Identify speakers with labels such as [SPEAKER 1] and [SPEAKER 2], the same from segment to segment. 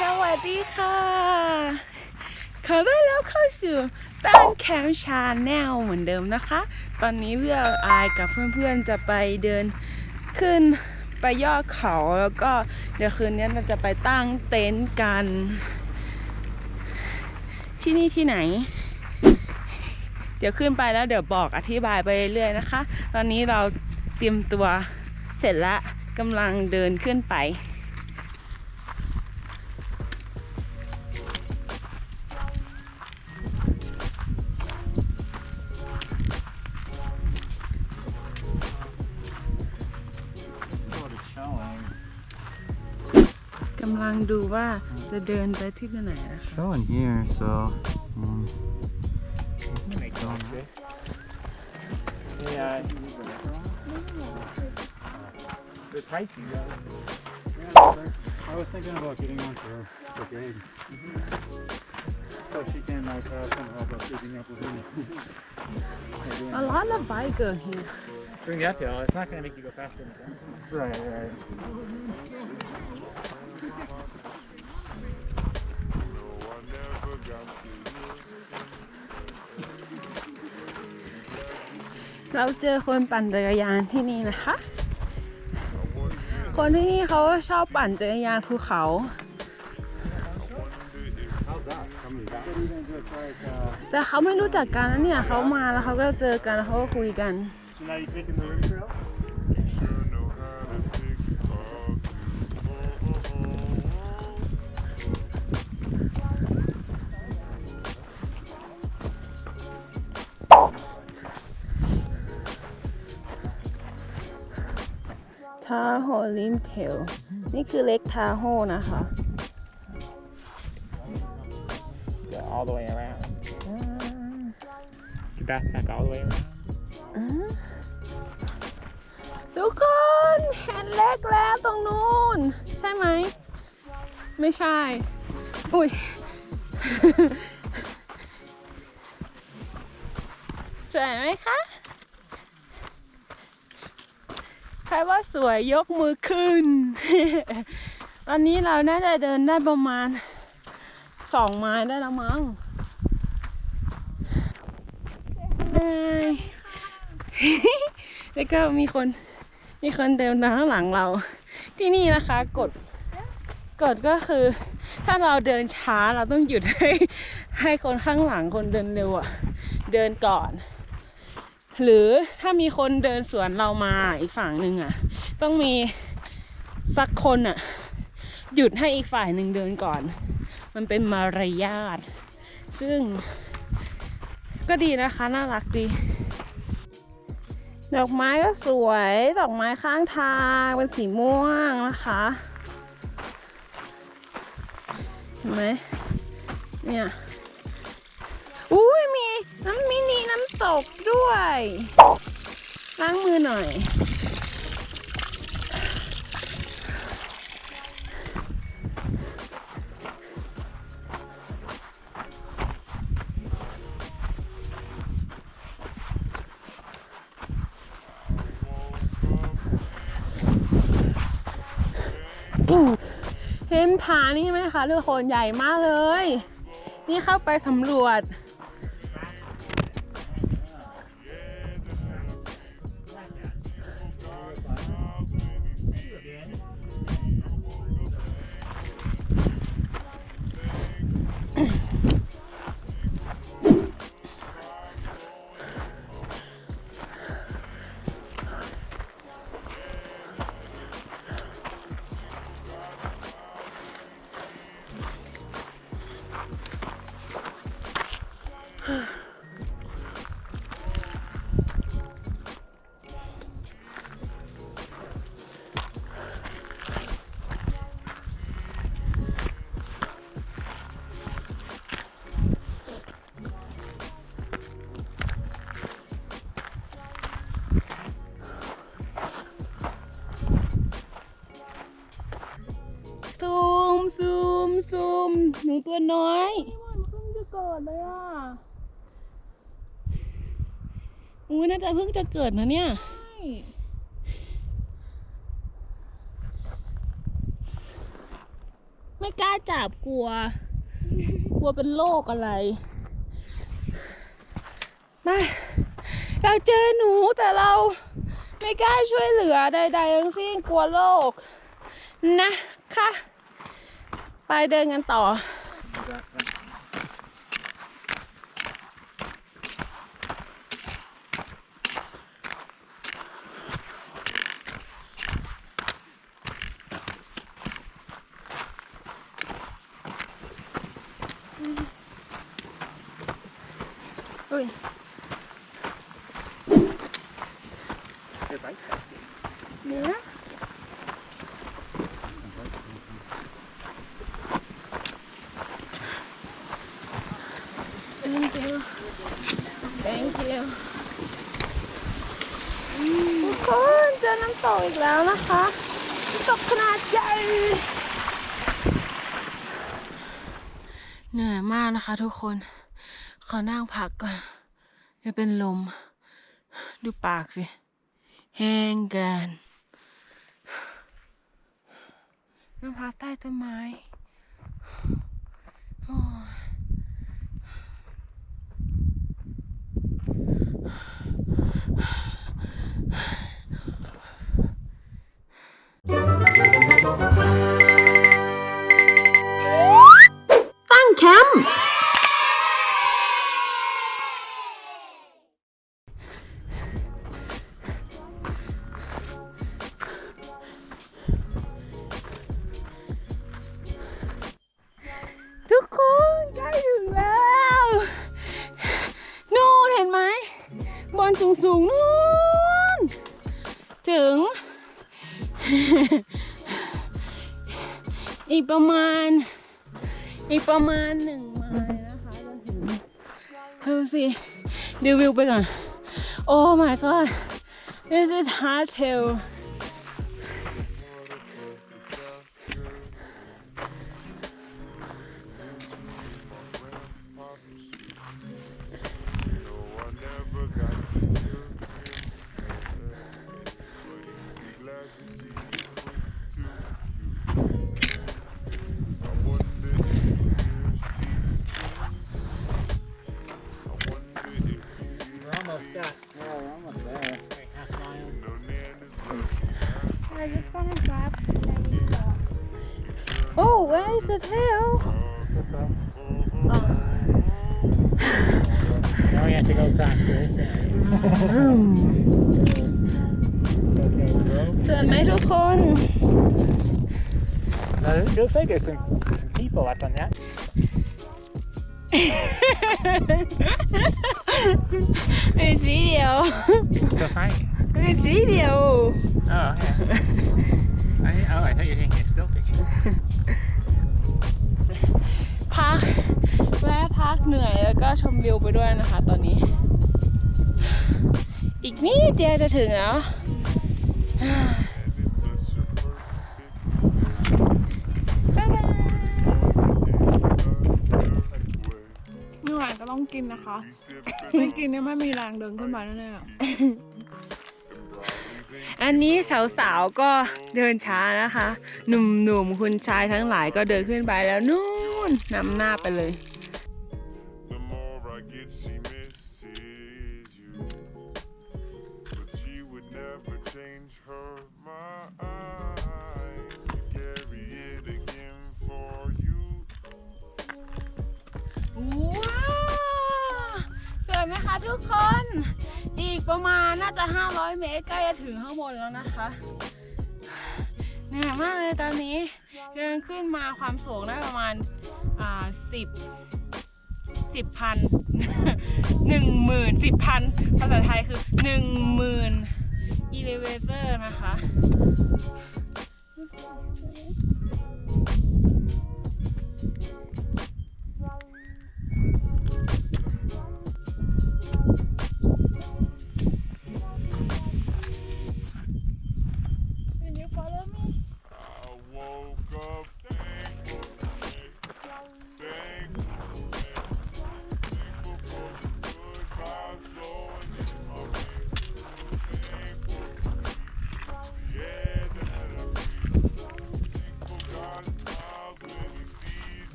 [SPEAKER 1] สวัสดีค่ะ ขอต้อนรับเข้าสู่ตั้งแคมป์ชาแนลเหมือนเดิมนะคะ ตอนนี้เลืออายกับเพื่อนๆจะไปเดินขึ้นไปยอดเขาแล้วก็เดี๋ยวคืนนี้เราจะไปตั้งเต็นท์กัน ที่นี่ที่ไหน เดี๋ยวขึ้นไปแล้วเดี๋ยวบอกอธิบายไปเรื่อยๆนะคะ ตอนนี้เราเตรียมตัวเสร็จแล้ว กำลังเดินขึ้นไป
[SPEAKER 2] Sort of showing.
[SPEAKER 1] กำลังดูว่าจะเดินไปที่ไหนนะคะ
[SPEAKER 2] Showing here, so. Um,
[SPEAKER 3] Yeah. They're pricey though.
[SPEAKER 4] I was thinking about getting one for for Gabe. So she can like uh, somehow about keeping up with him.
[SPEAKER 1] A lot of biker here
[SPEAKER 3] Bring the uphill. It's not gonna make you go faster than that.
[SPEAKER 4] right, right.
[SPEAKER 1] เราเจอคนปั่นจักรยานที่นี่นะคะ คนที่นี่เขาชอบปั่นจักรยานภูเขา แต่เขาไม่รู้จักกันนะเนี่ยเขามาแล้วเขาก็เจอกันแล้วเขาก็คุยกัน
[SPEAKER 3] So now you're taking the ring trail?
[SPEAKER 1] t a h o l i m t a i l นี่คือเล็กทาโฮนะคะ
[SPEAKER 3] Go all the way around. Your backpack all the way around.
[SPEAKER 1] ทุกคนเห็นเล็กแล้วตรงนู้น ใช่ไหม ไม่ใช่ อุ้ย สวยไหมคะ ใครว่าสวยยกมือขึ้นตอนนี้เราน่าจะเดินได้ประมาณสองไม้ได้แล้วมั้งเฮ้แล้วก็มีคนมีคนเดินทางข้างหลังเรา ที่นี่นะคะกฎกฎก็คือ ถ้าเราเดินช้าเราต้องหยุดให้ให้คนข้างหลังคนเดินเร็วอะเดินก่อน หรือถ้ามีคนเดินสวนเรามาอีกฝั่งหนึ่งอะต้องมีสักคนอะหยุดให้อีกฝ่ายหนึ่งเดินก่อน มันเป็นมารยาท ซึ่งก็ดีนะคะ น่ารักดี ดอกไม้ก็สวย ดอกไม้ข้างทางเป็นสีม่วงนะคะเห็นไหมเนี่ย อุ้ย ตกด้วย ล้างมือหน่อย เห็นผานี่ไหมคะทุกคนใหญ่มากเลย นี่เข้าไปสำรวจ ซูมซูมหนูตัวน้อยมันเพิ่งจะเกิดเลยอะอุ้ยน่าจะเพิ่งจะเกิดนะเนี่ยไม่กล้าจับกลัว กลัวเป็นโรคอะไรมาเราเจอหนูแต่เราไม่กล้าช่วยเหลือใดๆทั้งสิ้นกลัวโรคนะคะ ไปเดินกันต่อ อุ้ยเนี่ย Thank you Thank you ทุกคนเจอน้ำตกอีกแล้วนะคะน้ำตกขนาด ใหญ่ เหนื่อยมากนะคะทุกคน ขอนั่งพักก่อนจะเป็นลม ดูปากสิ แห้งกันนั่งพักใต้ต้นไม้ โอ้ย สูงสูงๆนู่นถึง อีกประมาณ อีกประมาณหนึ่งไม้นะคะจะถึงดูสิดูวิวไปก่อน โอ้ my god this is
[SPEAKER 3] hard tail
[SPEAKER 5] I just want to grab
[SPEAKER 1] Oh, where is this hill? Oh.
[SPEAKER 3] now we have to go across this area.
[SPEAKER 1] to the
[SPEAKER 3] middle it looks like there's some, some people up on that.
[SPEAKER 1] เป็นสีเดียว
[SPEAKER 3] So fine.
[SPEAKER 1] เป็นสีเดียว
[SPEAKER 3] Oh, okay. I, oh, I thought you were taking a still picture.
[SPEAKER 1] พักแวะพักเหนื่อยแล้วก็ชมวิวไปด้วยนะคะตอนนี้ อีกนิดเดียวจะถึงแล้ว บ๊ายบายไม่ไหวก็ ต้องกินนะคะ ไม่กินเนี่ยไม่มีแรงเดินขึ้นมาแน่ๆอันนี้สาวๆก็เดินช้านะคะ หนุ่มๆคุณชายทั้งหลายก็เดินขึ้นไปแล้วนู่นนำหน้าไปเลย
[SPEAKER 6] The more I get, she misses you. But she would never
[SPEAKER 1] สวยไหมคะทุกคน อีกประมาณน่าจะ 500 เมตรใกล้จะถึงข้างบนแล้วนะคะเหนื่อยมากเลยตอนนี้ เดินขึ้นมาความสูงได้ประมาณอ่าสิบสิบพันหนึ่งหมื่นสิบพันภาษาไทยคือหนึ่งหมื่นอีเลเวเตอร์นะคะ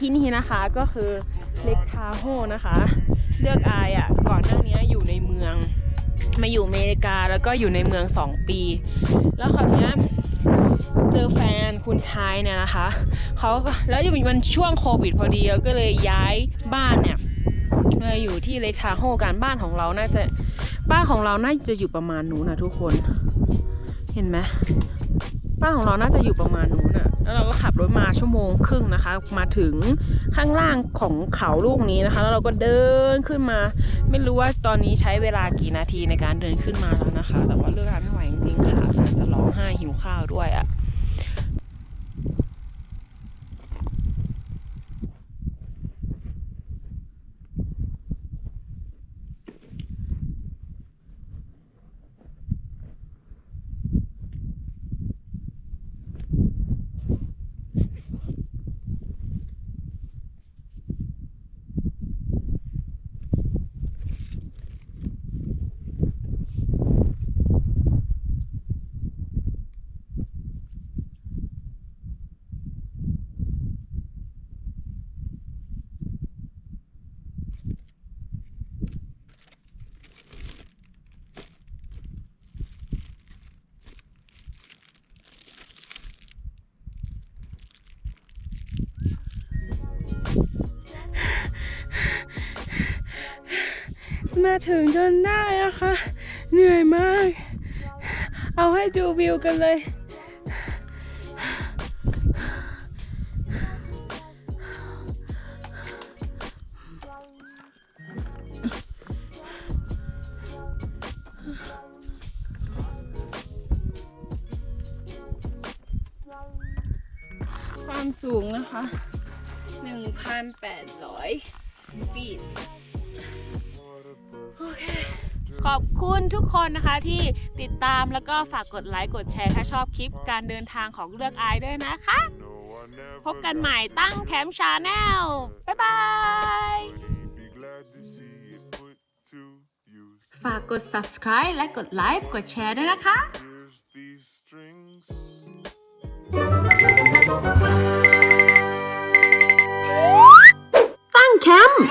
[SPEAKER 1] ที่นี่นะคะก็คือเล็กทาโฮนะคะ เลือกอายอะ่ะก่อนหน้านี้อยู่ในเมืองมาอยู่อเมริกาแล้วก็อยู่ในเมือง 2 ปี แล้วคราวนี้เจอแฟนคุณชายเนี่ยนะคะเขาแล้วอยู่มันช่วงโควิดพอดีก็เลยย้ายบ้านเนี่ยมาอยู่ที่เล็กทาโฮกันบ้านของเราน่าจะบ้านของเราน่าจะอยู่ประมาณนู้นนะทุกคน เห็นไหม บ้านของเราน่าจะอยู่ประมาณนู้นน่ะ แล้วเราก็ขับรถมาชั่วโมงครึ่งนะคะ มาถึงข้างล่างของเขาลูกนี้นะคะ แล้วเราก็เดินขึ้นมา ไม่รู้ว่าตอนนี้ใช้เวลากี่นาทีในการเดินขึ้นมาแล้วนะคะ แต่ว่าเลือกทางไม่ไหวจริงๆค่ะอาจจะร้องไห้หิวข้าวด้วยอะ่ะ มาถึงจนได้อะค่ะเหนื่อยมาก เอาให้ดูวิวกันเลยความสูงนะคะ 1,800 ฟีตโอเค ขอบคุณทุกคนนะคะที่ติดตามแล้วก็ฝากกดไลค์กดแชร์ถ้าชอบคลิปการเดินทางของเลือกอายด้วยนะคะ พบกันใหม่ตั้งแคมป์ชาแนลบ๊ายบายฝากกด subscribe และกดไลค์กดแชร์ด้วยนะคะ ตั้งแคมป์